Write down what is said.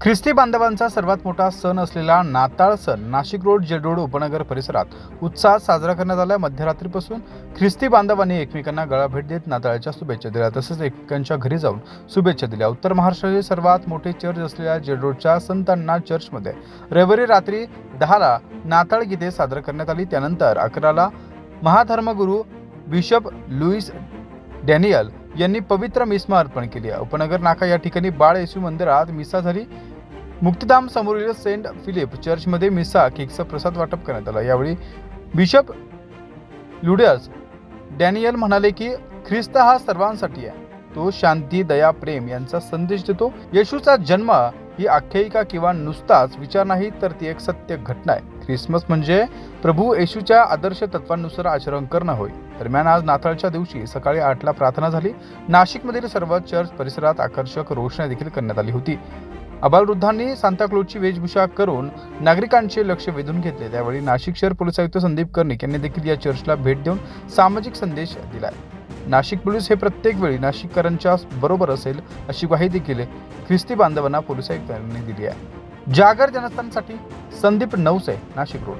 ख्रिस्ती बांधवांचा सर्वात मोठा सण असलेला नाताळ सण नाशिक रोड जेडरोड उपनगर परिसरात उत्साहात साजरा करण्यात आला मध्यरात्रीपासून ख्रिस्ती बांधवांनी एकमेकांना गळा भेट देत नाताळच्या शुभेच्छा दिल्या. तसेच एकमेकांच्या घरी जाऊन शुभेच्छा दिल्या. उत्तर महाराष्ट्रातील सर्वात मोठे चर्च असलेल्या जेडरोडच्या संत अण्णा चर्चमध्ये रविवारी रात्री दहाला नाताळ गीते सादर करण्यात आली. त्यानंतर अकराला महाधर्मगुरू बिशप लुईस डॅनियल यांनी पवित्र मिसमा अर्पण केली. आहे उपनगर नाका या ठिकाणी बाळ येशू मंदिरात मिसा झाली. मुक्तधाम समोरील सेंट फिलिप चर्चमध्ये मिसा केकचा प्रसाद वाटप करण्यात आला. यावेळी बिशप लुडियस डॅनियल म्हणाले की ख्रिस्त हा सर्वांसाठी आहे. तो शांती दया प्रेम यांचा संदेश देतो. येशूचा जन्म ही आख्यायिका किंवा नुसताच विचार नाही तर ती एक सत्य घटना आहे. ख्रिसमस म्हणजे प्रभू येशूच्या आदर्श तत्वांनुसार आचरण करणं होय. दरम्यान आज नाताळच्या दिवशी सकाळी आठला प्रार्थना झाली. नाशिकमधील सर्व चर्च परिसरात आकर्षक रोषणाई देखील करण्यात आली होती. अबालवृद्धांनी सांताक्लोजची वेशभूषा करून नागरिकांचे लक्ष वेधून घेतले. त्यावेळी नाशिक शहर पोलीस आयुक्त संदीप कर्णिक यांनी देखील या चर्चला भेट देऊन सामाजिक संदेश दिला नाशिक पोलीस हे प्रत्येक वेळी नाशिककरांच्या बरोबर असेल अशी ग्वाही देखील ख्रिस्ती बांधवांना पोलीस आयुक्तांनी दिली आहे. जागर जनस्थानसाठी संदीप नवसे नाशिक रोड.